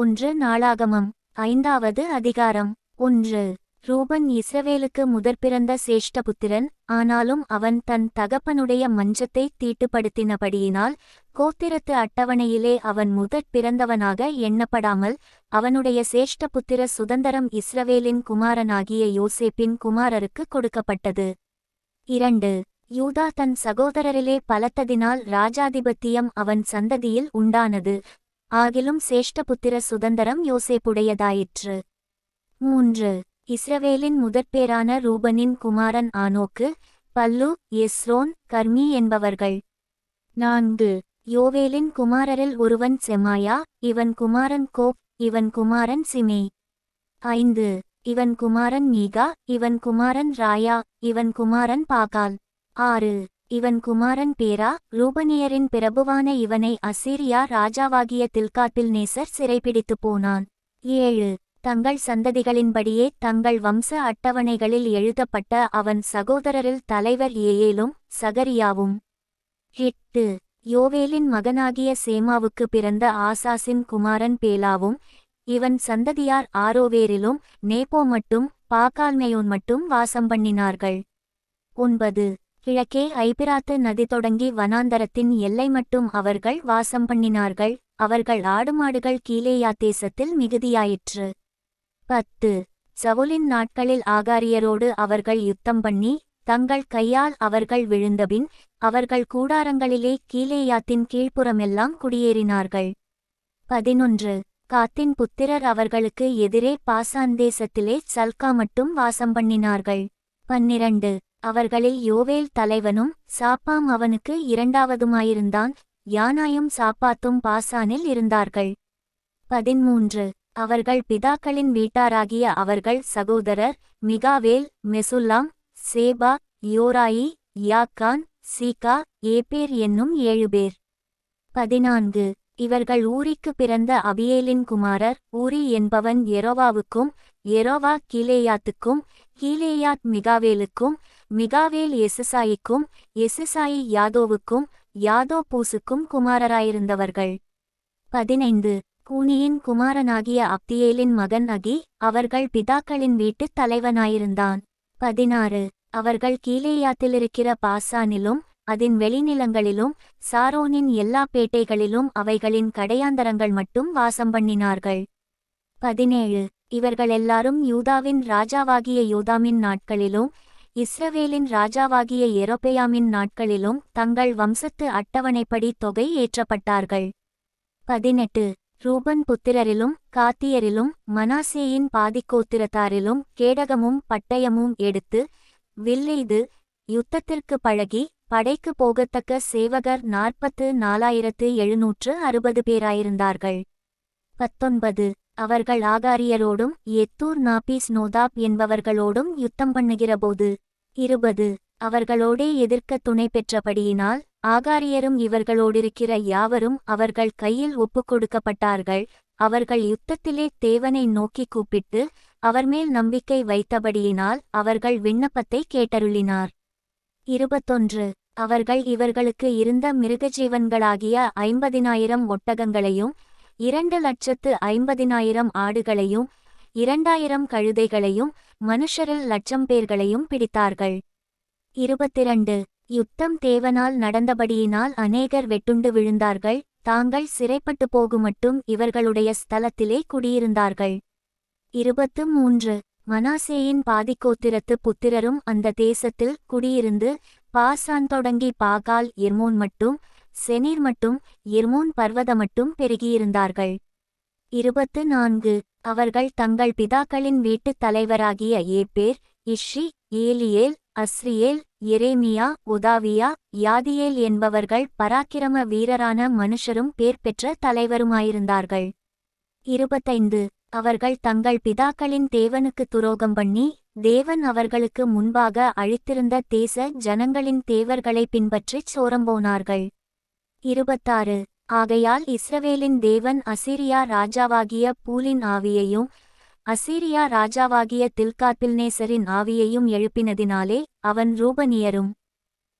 ஒன்று நாளாகமம். ஐந்தாவது அதிகாரம். ஒன்று. ரூபன் இஸ்ரவேலுக்கு முதற்பிறந்த சேஷ்டபுத்திரன் ஆனாலும் அவன் தன் தகப்பனுடைய மஞ்சத்தை தீட்டுப்படுத்தினபடியினால் கோத்திரத்து அட்டவணையிலே அவன் முதற் பிறந்தவனாக எண்ணப்படாமல் அவனுடைய சேஷ்டபுத்திர சுதந்தரம் இஸ்ரவேலின் குமாரனாகிய யோசேப்பின் குமாரருக்கு கொடுக்கப்பட்டது. இரண்டு. யூதா தன் சகோதரரிலே பலத்ததினால் ராஜாதிபத்தியம் அவன் சந்ததியில் உண்டானது. ஆகிலும் சேஷ்டபுத்திர சுதந்தரம் யோசேப்புடையதாயிற்று. மூன்று. இஸ்ரவேலின் முதற்பேரான ரூபனின் குமாரன் ஆனோக்கு பல்லு எஸ்ரோன் கர்மி என்பவர்கள். நான்கு. யோவேலின் குமாரரில் ஒருவன் செமாயா இவன் குமாரன் கோப் இவன் குமாரன் சிமே. ஐந்து. இவன் குமாரன் மீகா இவன் குமாரன் ராயா இவன் குமாரன் பாகால். ஆறு. இவன் குமாரன் பேரா? ரூபனியரின் பிரபுவான இவனை அசீரியா ராஜாவாகிய தில்காட்டில் நேசர் சிறைபிடித்துப் போனான். ஏழு. தங்கள் சந்ததிகளின்படியே தங்கள் வம்ச அட்டவணைகளில் எழுதப்பட்ட அவன் சகோதரரில் தலைவர் ஏயேலும் சகரியாவும். எட்டு. யோவேலின் மகனாகிய சேமாவுக்கு பிறந்த ஆசாசின் குமாரன் பேலாவும் இவன் சந்ததியார் ஆரோவேரிலும் நேப்போ மட்டும் பாக்கால்மையோன் மட்டும் வாசம் பண்ணினார்கள். ஒன்பது. கிழக்கே ஐபிராத்து நதி தொடங்கி வனாந்தரத்தின் எல்லை மட்டும் அவர்கள் வாசம் பண்ணினார்கள். அவர்கள் ஆடுமாடுகள் கீழேயா தேசத்தில் மிகுதியாயிற்று. பத்து. சவுலின் நாட்களில் ஆகாரியரோடு அவர்கள் யுத்தம் பண்ணி தங்கள் கையால் அவர்கள் விழுந்தபின் அவர்கள் கூடாரங்களிலே கீழேயாத்தின் கீழ்ப்புறமெல்லாம் குடியேறினார்கள். பதினொன்று. காத்தின் புத்திரர் அவர்களுக்கு எதிரே பாசான் தேசத்திலே சல்கா மட்டும் வாசம் பண்ணினார்கள். பன்னிரண்டு. அவர்களில் யோவேல் தலைவனும் சாப்பாம் அவனுக்கு இரண்டாவதுமாயிருந்தான் யானாயும் சாப்பாத்தும் பாசானில் இருந்தார்கள். பதிமூன்று அவர்கள் பிதாக்களின் வீட்டாராகிய அவர்கள் சகோதரர் மிகாவேல் மெசுல்லாம் சேபா யோராயி யாக்கான் சீகா ஏபேர் என்னும் ஏழு பேர். பதினான்கு. இவர்கள் ஊரிக்கு பிறந்த அபியேலின் குமாரர் ஊரி என்பவன் எரோவாவுக்கும் எரோவா கீலேயாத்துக்கும் கீலேயாத் மிகாவேலுக்கும் மிகாவேல் எசுசாயிக்கும் எசுசாயி யாதோவுக்கும் யாதோ பூசுக்கும் குமாரராயிருந்தவர்கள். பதினைந்து. கூனியின் குமாரனாகிய அப்தியேலின் மகன் அகி அவர்கள் பிதாக்களின் வீட்டுத் தலைவனாயிருந்தான். பதினாறு. அவர்கள் கீழேயாத்திலிருக்கிற பாசானிலும் அதன் வெளிநிலங்களிலும் சாரோனின் எல்லா பேட்டைகளிலும் அவைகளின் கடையாந்தரங்கள் மட்டும் வாசம் பண்ணினார்கள். பதினேழு. இவர்கள் எல்லாரும் யூதாவின் ராஜாவாகிய யூதாமின் நாட்களிலும் இஸ்ரவேலின் ராஜாவாகிய எரோபேயாமின் நாட்களிலும் தங்கள் வம்சத்து அட்டவணைப்படி தொகை ஏற்றப்பட்டார்கள். பதினெட்டு. ரூபன் புத்திரரிலும் காத்தியரிலும் மனாசேயின் பாதிக்கோத்திரத்தாரிலும் கேடகமும் பட்டயமும் எடுத்து வில்லெய்து யுத்தத்திற்கு பழகி படைக்கு போகத்தக்க சேவகர் நாற்பத்து நாலாயிரத்து எழுநூற்று அறுபது பேராயிருந்தார்கள். பத்தொன்பது. அவர்கள் ஆகாரியரோடும் எத்தூர் நாபீஸ் நோதாப் என்பவர்களோடும் யுத்தம் பண்ணுகிறபோது இருபது அவர்களோடே எதிர்க்க துணை பெற்றபடியினால் ஆகாரியரும் இவர்களோடிருக்கிற யாவரும் அவர்கள் கையில் ஒப்புக் கொடுக்கப்பட்டார்கள். அவர்கள் யுத்தத்திலே தேவனை நோக்கி கூப்பிட்டு அவர்மேல் நம்பிக்கை வைத்தபடியினால் அவர்கள் விண்ணப்பத்தை கேட்டருளினார். இருபத்தொன்று அவர்கள் இவர்களுக்கு இருந்த மிருகஜீவன்களாகிய ஐம்பதினாயிரம் ஒட்டகங்களையும் இரண்டு லட்சத்து ஐம்பதினாயிரம் ஆடுகளையும் இரண்டாயிரம் கழுதைகளையும் மனுஷரில் லட்சம் பேர்களையும் பிடித்தார்கள். இருபத்திரண்டு. யுத்தம் தேவனால் நடந்தபடியினால் அநேகர் வெட்டுண்டு விழுந்தார்கள். தாங்கள் சிறைப்பட்டு போகுமட்டும் இவர்களுடைய ஸ்தலத்திலே குடியிருந்தார்கள். இருபத்து மூன்று மனாசேயின் பாதிக்கோத்திரத்து புத்திரரும் அந்த தேசத்தில் குடியிருந்து பாசான் தொடங்கி பாகால் எர்மோன் மட்டும் செனீர் மட்டும் எர்மோன் பர்வத மட்டும் பெருகியிருந்தார்கள். இருபத்து நான்கு. அவர்கள் தங்கள் பிதாக்களின் வீட்டுத் தலைவராகிய ஏப்பேர் இஷ்ரி ஏலியேல் அஸ்ரியேல் எரேமியா உதாவியா யாதியேல் என்பவர்கள் பராக்கிரம வீரரான மனுஷரும் பேர் பெற்ற தலைவருமாயிருந்தார்கள். இருபத்தைந்து. அவர்கள் தங்கள் பிதாக்களின் தேவனுக்கு துரோகம் பண்ணி தேவன் அவர்களுக்கு முன்பாக அழித்திருந்த தேச ஜனங்களின் தேவர்களை பின்பற்றிச் சோரம்போனார்கள். இருபத்தாறு. ஆகையால் இஸ்ரவேலின் தேவன் அசீரியா ராஜாவாகிய பூலின் ஆவியையும் அசீரியா ராஜாவாகிய தில்காத்தில்நேசரின் ஆவியையும் எழுப்பினதினாலே அவன் ரூபனியரும்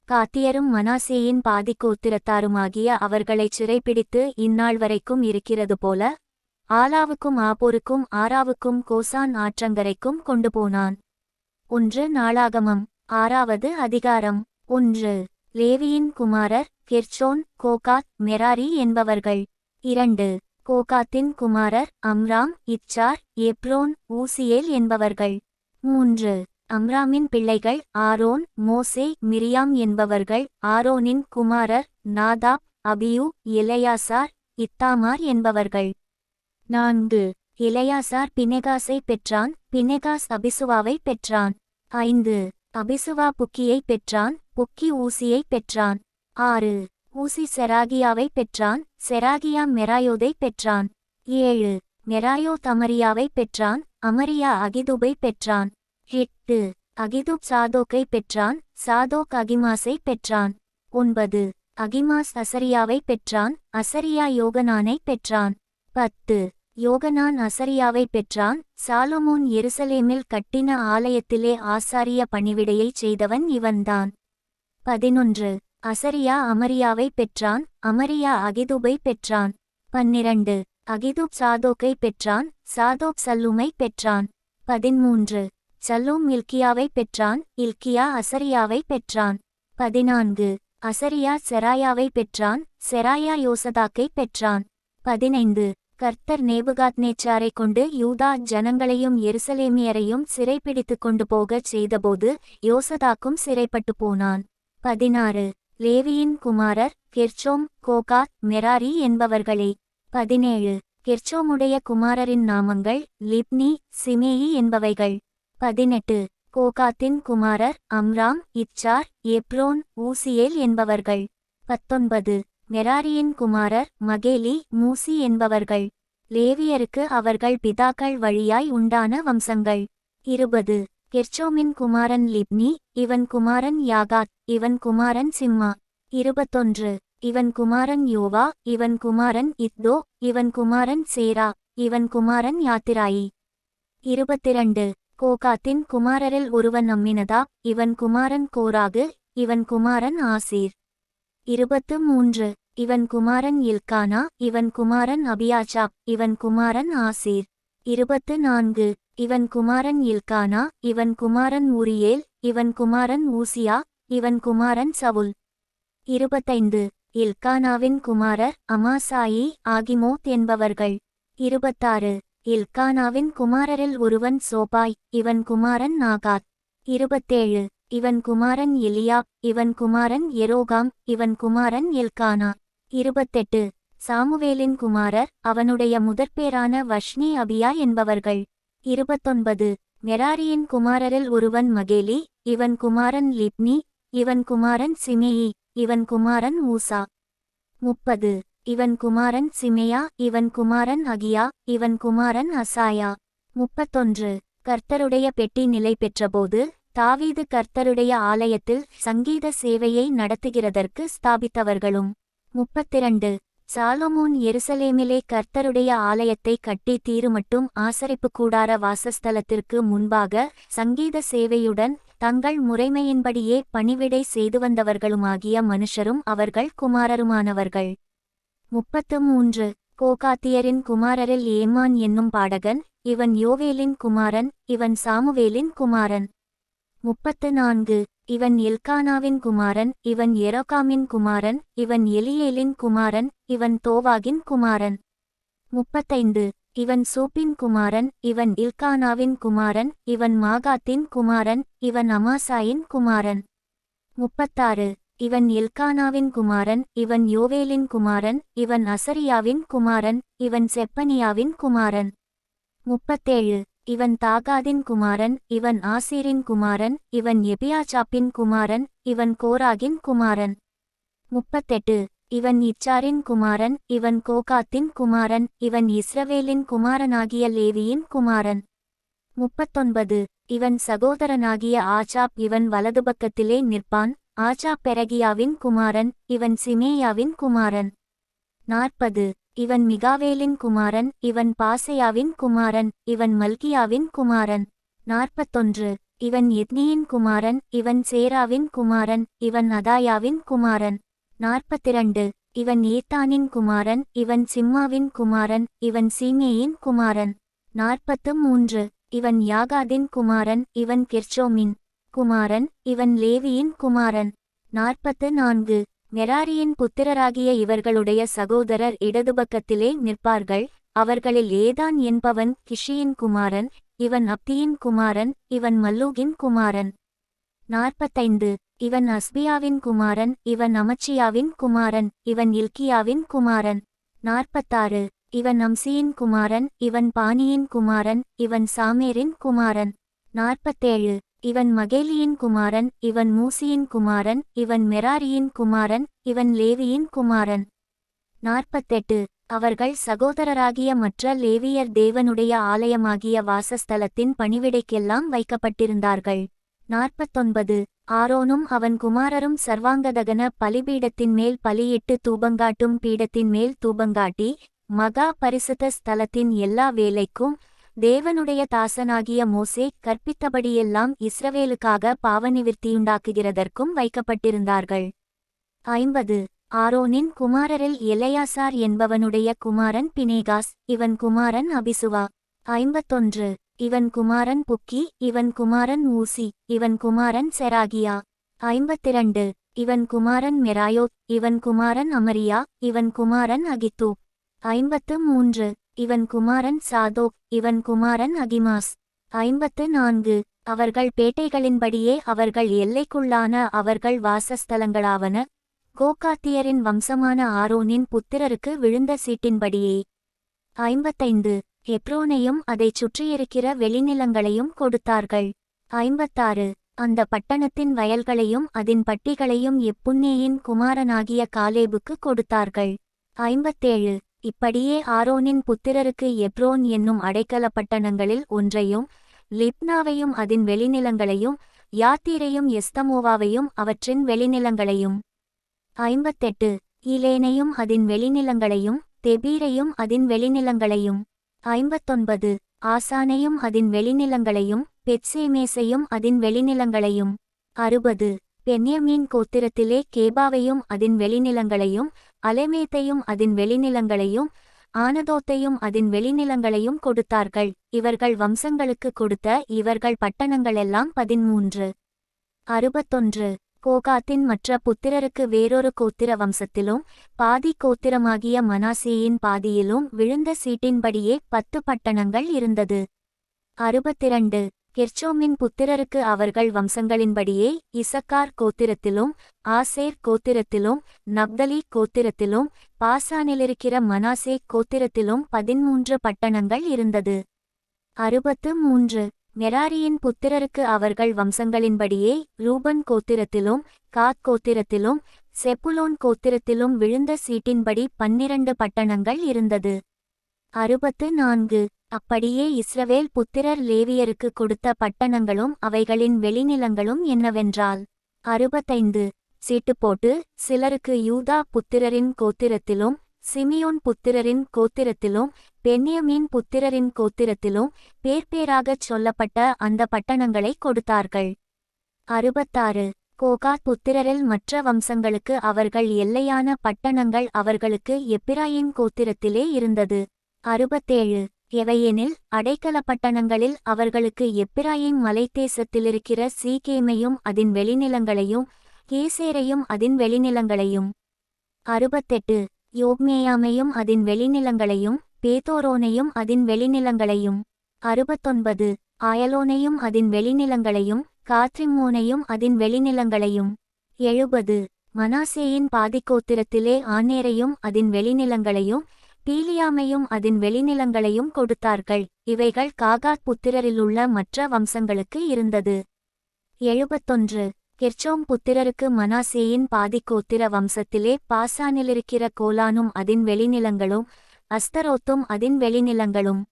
காத்தியரும் மனாசேயின் பாதிக்கு உத்திரத்தாருமாகிய அவர்களைச் சிறைப்பிடித்து இந்நாள் வரைக்கும் இருக்கிறது போல ஆலாவுக்கும் ஆபோருக்கும் ஆறாவுக்கும் கோசான் ஆற்றங்கரைக்கும் கொண்டு போனான். ஒன்று நாளாகமம். ஆறாவது அதிகாரம். ஒன்று. லேவியின் குமாரர் கெர்ச்சோன் கோகாத் மெராரி என்பவர்கள். இரண்டு கோகாத்தின் குமாரர் அம்ராம் இச்சார் எப்ரோன் ஊசியேல் என்பவர்கள். மூன்று அம்ராமின் பிள்ளைகள் ஆரோன் மோசே மிரியாம் என்பவர்கள். ஆரோனின் குமாரர் நாதாப் அபியூ இளையாசார் இத்தாமார் என்பவர்கள். நான்கு இளையாசார் பினெகாஸை பெற்றான் பினெகாஸ் அபிசுவாவை பெற்றான். ஐந்து அபிசுவா புக்கியை பெற்றான் புக்கி ஊசியை பெற்றான். ஆறு. ஊசி செராகியாவை பெற்றான் செராகியா மெராயோதை பெற்றான். ஏழு. மெராயோ தமரியாவை பெற்றான் அமரியா அகிதுபை பெற்றான். எட்டு. அகிதுப் சாதோக்கை பெற்றான் சாதோக் அகிமாஸை பெற்றான். ஒன்பது. அகிமாஸ் அசரியாவை பெற்றான் அசரியா யோகனானை பெற்றான். பத்து. யோகனான் அசரியாவை பெற்றான். சாலமோன் எருசலேமில் கட்டின ஆலயத்திலே ஆசாரிய பணிவிடையைச் செய்தவன் இவன்தான். பதினொன்று. அசரியா அமரியாவை பெற்றான். அமரியா அகிதுபை பெற்றான். பன்னிரண்டு. அகிதுப் சாதோக்கை பெற்றான். சாதோப் சல்லுமை பெற்றான். பதிமூன்று. சல்லூம் இல்கியாவை பெற்றான். இல்கியா அசரியாவை பெற்றான். பதினான்கு. அசரியா செராயாவை பெற்றான். செராயா யோசதாக்கை பெற்றான். பதினைந்து. கர்த்தர் நேபுகாத்நேச்சாரைக் கொண்டு யூதா ஜனங்களையும் எருசலேமியரையும் சிறைப்பிடித்து கொண்டு போகச் செய்தபோது யோசதாக்கும் சிறைப்பட்டு போனான். பதினாறு. லேவியின் குமாரர் கெர்ச்சோம் கோகாத் மெராரி என்பவர்களே. பதினேழு. கெர்ச்சோமுடைய குமாரரின் நாமங்கள் லிப்னி சிமேயி என்பவைகள். பதினெட்டு. கோகாத்தின் குமாரர் அம்ராம் இச்சார் எப்ரோன் ஊசியேல் என்பவர்கள். பத்தொன்பது. மெராரியின் குமாரர் மகேலி மூசி என்பவர்கள். லேவியருக்கு அவர்கள் பிதாக்கள் வழியாய் உண்டான வம்சங்கள். இருபது. கெர்ச்சோமின் குமாரன் லிப்னி இவன் குமாரன் யாகாத் இவன் குமாரன் சிம்மா. இருபத்தொன்று. இவன் குமாரன் யோவா இவன் குமாரன் இத்தோ இவன் குமாரன் சேரா இவன் குமாரன் யாத்திராயி. இருபத்திரண்டு. கோகாத்தின் குமாரரில் ஒருவன் அம்மினதா இவன் குமாரன் கோராகு இவன் குமாரன் ஆசீர். இருபத்து மூன்று. இவன் குமாரன் இல்கானா இவன் குமாரன் அபியாச்சாப் இவன் குமாரன் ஆசீர். இருபத்து நான்கு. இவன் குமாரன் இல்கானா இவன் குமாரன் உரியேல் இவன் குமாரன் ஊசியா இவன் குமாரன் சவுல். இருபத்தைந்து. இல்கானாவின் குமாரர் அமாசாயி ஆகிமோத் என்பவர்கள். இருபத்தாறு. இல்கானாவின் குமாரரில் ஒருவன் சோபாய் இவன் குமாரன் நாகாத். இருபத்தேழு. இவன் குமாரன் எலியாப் இவன் குமாரன் எரோகாம் இவன் குமாரன் எல்கானா. இருபத்தெட்டு. சாமுவேலின் குமாரர் அவனுடைய முதற்பேரான வஷ்னி அபியா என்பவர்கள். இருபத்தொன்பது. மெராரியின் குமாரரில் ஒருவன் மகேலி இவன் குமாரன் லிப்னி இவன் குமாரன் சிமேயி இவன் குமாரன் ஊசா. முப்பது. இவன் குமாரன் சிமேயா இவன் குமாரன் அகியா இவன் குமாரன் அசாயா. முப்பத்தொன்று. கர்த்தருடைய பெட்டி நிலை பெற்றபோது தாவீது கர்த்தருடைய ஆலயத்தில் சங்கீத சேவையை நடத்துகிறதற்கு ஸ்தாபித்தவர்களும். முப்பத்திரண்டு. சாலமோன் எருசலேமிலே கர்த்தருடைய ஆலயத்தை கட்டி தீருமட்டும் ஆசரிப்பு கூடார வாசஸ்தலத்திற்கு முன்பாக சங்கீத சேவையுடன் தங்கள் முறைமையின்படியே பணிவிடை செய்து வந்தவர்களுமாகிய மனுஷரும் அவர்கள் குமாரருமானவர்கள். முப்பத்து மூன்று. கோகாத்தியரின் குமாரரில் ஏமான் என்னும் பாடகன் இவன் யோவேலின் குமாரன் இவன் சாமுவேலின் குமாரன். முப்பத்து நான்கு. இவன் எல்கானாவின் குமாரன் இவன் எரோகாமின் குமாரன் இவன் எலியேலின் குமாரன் இவன் தோவாகின் குமாரன். முப்பத்தைந்து. இவன் சூப்பின் குமாரன் இவன் இல்கானாவின் குமாரன் இவன் மாகாத்தின் குமாரன் இவன் அமாசாயின் குமாரன். முப்பத்தாறு. இவன் எல்கானாவின் குமாரன் இவன் யோவேலின் குமாரன் இவன் அசரியாவின் குமாரன் இவன் செப்பனியாவின் குமாரன். முப்பத்தேழு. இவன் தாகாதின் குமாரன் இவன் ஆசீரின் குமாரன் இவன் எபியாச்சாப்பின் குமாரன் இவன் கோராகின் குமாரன். முப்பத்தெட்டு. இவன் இச்சாரின் குமாரன் இவன் கோகாத்தின் குமாரன் இவன் இஸ்ரவேலின் குமாரனாகிய லேவியின் குமாரன். முப்பத்தொன்பது. இவன் சகோதரனாகிய ஆச்சாப் இவன் வலது பக்கத்திலே நிற்பான் ஆச்சாப் பெரகியாவின் குமாரன் இவன் சிமேயாவின் குமாரன். நாற்பது. இவன் மிகாவேலின் குமாரன் இவன் பாசையாவின் குமாரன் இவன் மல்கியாவின் குமாரன். நாற்பத்தொன்று. இவன் எத்னியின் குமாரன் இவன் சேராவின் குமாரன் இவன் அதாயாவின் குமாரன். நாற்பத்திரண்டு. இவன் ஏத்தானின் குமாரன் இவன் சிம்மாவின் குமாரன் இவன் சீமேயின் குமாரன். நாற்பத்து மூன்று. இவன் யாகாதின் குமாரன் இவன் கெர்ச்சோமின் குமாரன் இவன் லேவியின் குமாரன். நாற்பத்து நான்கு. மெராரியின் புத்திரராகிய இவர்களுடைய சகோதரர் இடதுபக்கத்திலே நிற்பார்கள். அவர்களில் ஏதான் என்பவன் கிஷியின் குமாரன் இவன் அப்தியின் குமாரன் இவன் மல்லூகின் குமாரன். நாற்பத்தைந்து. இவன் அஸ்பியாவின் குமாரன் இவன் அமச்சியாவின் குமாரன் இவன் இல்கியாவின் குமாரன். நாற்பத்தாறு. இவன் அம்சியின் குமாரன் இவன் பானியின் குமாரன் இவன் சாமேரின் குமாரன். நாற்பத்தேழு. இவன் மகேலியின் குமாரன் இவன் மூசியின் குமாரன் இவன் மெராரியின் குமாரன் இவன் லேவியின் குமாரன். நாற்பத்தெட்டு. அவர்கள் சகோதரராகிய மற்ற லேவியர் தேவனுடைய ஆலயமாகிய வாசஸ்தலத்தின் பணிவிடைக்கெல்லாம் வைக்கப்பட்டிருந்தார்கள். நாற்பத்தொன்பது. ஆரோனும் அவன் குமாரரும் சர்வாங்கதகன பலிபீடத்தின் மேல் பலியிட்டு தூபங்காட்டும் பீடத்தின் மேல் தூபங்காட்டி மகா பரிசுத்த ஸ்தலத்தின் எல்லா வேலைக்கும் தேவனுடைய தாசனாகிய மோசே கற்பித்தபடியெல்லாம் இஸ்ரவேலுக்காக பாவநிவிற்த்தியுண்டாக்குகிறதற்கும் வைக்கப்பட்டிருந்தார்கள். ஐம்பது. ஆரோனின் குமாரரில் எலையாசார் என்பவனுடைய குமாரன் பினேகாஸ் இவன் குமாரன் அபிசுவா. ஐம்பத்தொன்று. இவன் குமாரன் புக்கி இவன் குமாரன் ஊசி இவன் குமாரன் செராகியா. ஐம்பத்திரண்டு. இவன் குமாரன் மெராயோத் இவன் குமாரன் அமரியா இவன் குமாரன் அகித்து ஐம்பத்து மூன்று. இவன் குமாரன் சாதோக் இவன் குமாரன் அகிமாஸ். ஐம்பத்து நான்கு. அவர்கள் பேட்டைகளின்படியே அவர்கள் எல்லைக்குள்ளான அவர்கள் வாசஸ்தலங்களாவன. கோகாத்தியரின் வம்சமான ஆரோனின் புத்திரருக்கு விழுந்த சீட்டின்படியே. ஐம்பத்தைந்து. எப்ரோனையும் அதைச் சுற்றியிருக்கிற வெளிநிலங்களையும் கொடுத்தார்கள். ஐம்பத்தாறு. அந்த பட்டணத்தின் வயல்களையும் அதன் பட்டிகளையும் எப்புன்னேயின் குமாரனாகிய காலேபுக்கு கொடுத்தார்கள். ஐம்பத்தேழு. இப்படியே ஆரோனின் புத்திரருக்கு எப்ரோன் என்னும் அடைக்கல பட்டணங்களில் ஒன்றையும் லிப்னாவையும் அதன் வெளிநிலங்களையும் யாத்தீரையும் எஸ்தமோவாவையும் அவற்றின் வெளிநிலங்களையும். ஐம்பத்தெட்டு. இலேனையும் அதன் வெளிநிலங்களையும் தெபீரையும் அதன் வெளிநிலங்களையும். ஐம்பத்தொன்பது. ஆசானையும் அதன் வெளிநிலங்களையும் பெட்சேமேசையும் அதன் வெளிநிலங்களையும். அறுபது. பென்யமீன் கோத்திரத்திலே கேபாவையும் அதன் வெளிநிலங்களையும் அலைமேத்தையும் அதன் வெளிநிலங்களையும் ஆனதோத்தையும் அதன் வெளிநிலங்களையும் கொடுத்தார்கள். இவர்கள் வம்சங்களுக்கு கொடுத்த இவர்கள் பட்டணங்களெல்லாம் பதிமூன்று அறுபத்தொன்று. கோகாத்தின் மற்ற புத்திரருக்கு வேறொரு கோத்திர வம்சத்திலும் பாதி கோத்திரமாகிய மனாசேயின் பாதியிலும் விழுந்த சீட்டின்படியே பத்து பட்டணங்கள் இருந்தது. அறுபத்திரண்டு. கெர்ச்சோமின் புத்திரருக்கு அவர்கள் வம்சங்களின்படியே இசக்கார் கோத்திரத்திலும் ஆசேர் கோத்திரத்திலும் நப்தலி கோத்திரத்திலும் பாசானிலிருக்கிற மனாசே கோத்திரத்திலும் பதிமூன்று பட்டணங்கள் இருந்தது. அறுபத்து மூன்று மெராரியின் புத்திரருக்கு அவர்கள் வம்சங்களின்படியே ரூபன் கோத்திரத்திலும் காத் கோத்திரத்திலும் செப்புலோன் கோத்திரத்திலும் விழுந்த சீட்டின்படி பன்னிரண்டு பட்டணங்கள் இருந்தது. அறுபத்து நான்கு அப்படியே இஸ்ரவேல் புத்திரர் லேவியருக்கு கொடுத்த பட்டணங்களும் அவைகளின் வெளிநிலங்களும் என்னவென்றால் அறுபத்தைந்து சீட்டு போட்டு சிலருக்கு யூதா புத்திரரின் கோத்திரத்திலும் சிமியோன் புத்திரரின் கோத்திரத்திலும் பென்னியமீன் புத்திரரின் கோத்திரத்திலும் பேர்பேராகச் சொல்லப்பட்ட அந்த பட்டணங்களை கொடுத்தார்கள். அறுபத்தாறு கோகாத் புத்திரரில் மற்ற வம்சங்களுக்கு அவர்கள் எல்லையான பட்டணங்கள் அவர்களுக்கு எப்பிராயின் கோத்திரத்திலே இருந்தது. அறுபத்தேழு எவையெனில் அடைக்கல பட்டணங்களில் அவர்களுக்கு எப்பிராயிம் மலைத்தேசத்திலிருக்கிற சீகேமையும் அதன் வெளிநிலங்களையும் கேசேரையும் அதன் வெளிநிலங்களையும். அறுபத்தெட்டு யோக்மேயாமையும் அதன் வெளிநிலங்களையும் பேதோரோனையும் அதன் வெளிநிலங்களையும். அறுபத்தொன்பது ஆயலோனையும் அதன் வெளிநிலங்களையும் காத்ரிமோனையும் அதன் வெளிநிலங்களையும். எழுபது மனாசேயின் பாதிக்கோத்திரத்திலே ஆனேரையும் அதன் வெளிநிலங்களையும் பீலியாமையும் அதன் வெளிநிலங்களையும் கொடுத்தார்கள். இவைகள் காகாத் புத்திரரிலுள்ள மற்ற வம்சங்களுக்கு இருந்தது. எழுபத்தொன்று. கெர்ச்சோம் புத்திரருக்கு மனாசேயின் பாதிக்கோத்திர வம்சத்திலே பாசானிலிருக்கிற கோலானும் அதன் வெளிநிலங்களும் அஸ்தரோத்தும் அதன் வெளிநிலங்களும்.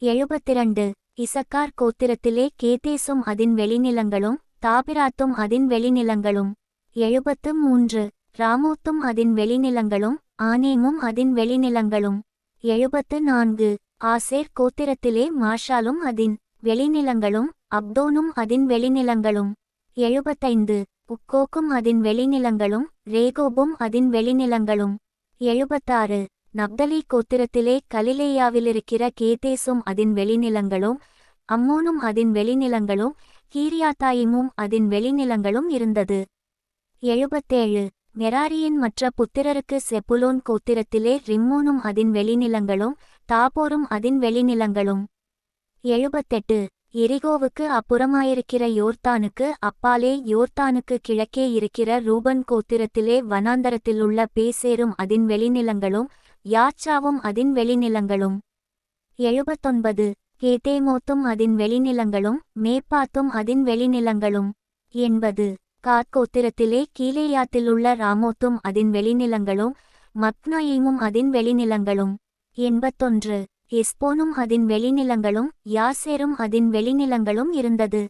எழுபத்திரண்டு. இசக்கார் கோத்திரத்திலே கேதேசும் அதன் வெளிநிலங்களும் தாபிராத்தும் அதன் வெளிநிலங்களும். எழுபத்து மூன்று. ராமோத்தும் அதன் வெளிநிலங்களும் ஆனேமும் அதன் வெளிநிலங்களும். எழுபத்து நான்கு ஆசேர் கோத்திரத்திலே மாஷாலும் அதின் வெளிநிலங்களும் அப்தோனும் அதன் வெளிநிலங்களும். எழுபத்தைந்து. உக்கோக்கும் அதன் வெளிநிலங்களும் ரேகோபும் அதன் வெளிநிலங்களும். எழுபத்தாறு. நப்தலி கோத்திரத்திலே கலிலேயாவிலிருக்கிற கேதேசும் அதன் வெளிநிலங்களும் அம்மோனும் அதன் வெளிநிலங்களும் கீரியாத்தாயிமும் அதின் வெளிநிலங்களும் இருந்தது. எழுபத்தேழு. மெராரியின் மற்ற புத்திரருக்கு செப்புலோன் கோத்திரத்திலே ரிம்மோனும் அதன் வெளிநிலங்களும் தாபோரும் அதன் வெளிநிலங்களும். எழுபத்தெட்டு. எரிகோவுக்கு அப்புறமாயிருக்கிற யோர்தானுக்கு அப்பாலே யோர்தானுக்கு கிழக்கே இருக்கிற ரூபன் கோத்திரத்திலே வனாந்தரத்திலுள்ள பேசேரும் அதன் வெளிநிலங்களும் யாச்சாவும் அதன் வெளிநிலங்களும். எழுபத்தொன்பது. கேதேமோத்தும் அதன் வெளிநிலங்களும் மேப்பாத்தும் அதன் வெளிநிலங்களும். எண்பது. காத்கோத்திரத்திலே கீலேயாத்திலுள்ள ராமோத்தும் அதன் வெளிநிலங்களும் மக்னாயிமும் அதன் வெளிநிலங்களும். எண்பத்தொன்று. எஸ்போனும் அதன் வெளிநிலங்களும் யாசேரும் அதன் வெளிநிலங்களும் இருந்தது.